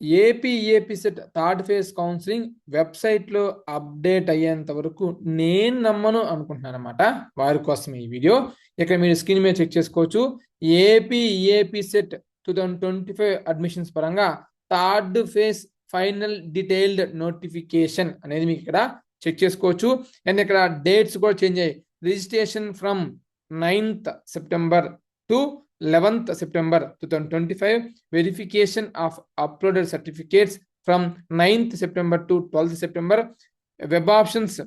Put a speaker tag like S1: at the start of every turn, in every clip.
S1: AP CET third phase counselling వెబ్సైట్లో update అయ్యేంత వరకు నేను నమ్మను అనుకుంటున్నాను అనమాట వారి కోసం ఈ వీడియో. ఇక్కడ మీరు స్క్రీన్ మీద చెక్ చేసుకోవచ్చు. AP CET two thousand twenty five admissions పరంగా third phase final detailed notification అనేది మీకు ఇక్కడ చెక్ చేసుకోవచ్చు. అండ్ ఇక్కడ డేట్స్ కూడా చేంజ్ అయ్యాయి. Registration from ninth September to eleventh September two thousand twenty five verification of uploaded certificates from ninth September to twelfth September web options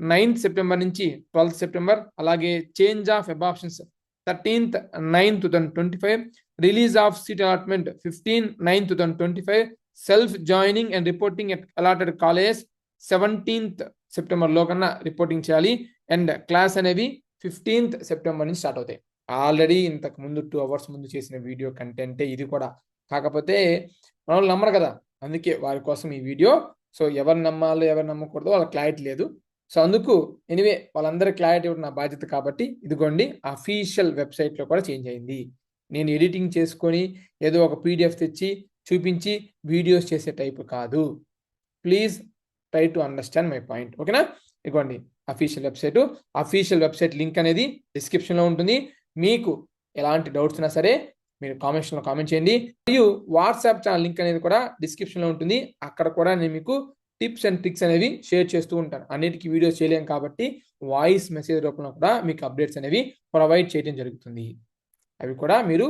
S1: ninth September నుంచి twelfth September అలాగే change of web options thirteenth nine two thousand twenty five release of seat allotment fifteen nine two thousand twenty five self joining and reporting at allotted colleges seventeenth సెప్టెంబర్లో కన్నా reporting చేయాలి. And class అనేవి fifteenth September నుంచి start అవుతాయి. Already ఇంతకు ముందు two hours ముందు చేసిన వీడియో కంటెంటే ఇది కూడా. కాకపోతే మన నమ్మరు కదా. అందుకే వారి కోసం ఈ వీడియో సో ఎవరు నమ్మాలో ఎవరు నమ్మకూడదు వాళ్ళ క్లారిటీ లేదు. సో అందుకు ఎనివే వాళ్ళందరి క్లారిటీ ఇవ్వడం నా బాధ్యత కాబట్టి ఇదిగోండి అఫీషియల్ వెబ్సైట్లో కూడా చేంజ్ అయింది. నేను ఎడిటింగ్ చేసుకొని ఏదో ఒక పీడిఎఫ్ తెచ్చి చూపించి వీడియోస్ చేసే టైప్ కాదు. Please try to understand my point ఓకేనా ఇదిగోండి official website official website link అనేది డిస్క్రిప్షన్లో ఉంటుంది. మీకు ఎలాంటి డౌట్స్ ఉన్నా సరే మీరు కామెంట్స్లో కామెంట్ చేయండి. మరియు వాట్సాప్ ఛానల్ లింక్ అనేది కూడా డిస్క్రిప్షన్లో ఉంటుంది. అక్కడ కూడా నేను మీకు టిప్స్ అండ్ ట్రిక్స్ అనేవి షేర్ చేస్తూ ఉంటాను. అన్నిటికీ వీడియోస్ చేయలేం కాబట్టి వాయిస్ మెసేజ్ రూపంలో కూడా మీకు అప్డేట్స్ అనేవి ప్రొవైడ్ చేయడం జరుగుతుంది. అవి కూడా మీరు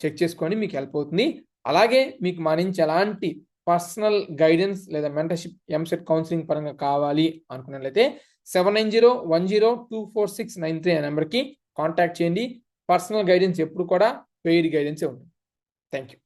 S1: చెక్ చేసుకొని మీకు హెల్ప్ అవుతుంది. అలాగే మీకు మా నుంచి ఎలాంటి పర్సనల్ గైడెన్స్ లేదా మెంటర్షిప్ ఎంసెట్ కౌన్సిలింగ్ పరంగా కావాలి అనుకున్నట్లయితే seven nine zero one zero two four six nine three అనే నెంబర్కి కాంటాక్ట్ చేయండి. పర్సనల్ గైడెన్స్ ఎప్పుడు కూడా పెయిడ్ గైడెన్సే ఉంటుంది. Thank you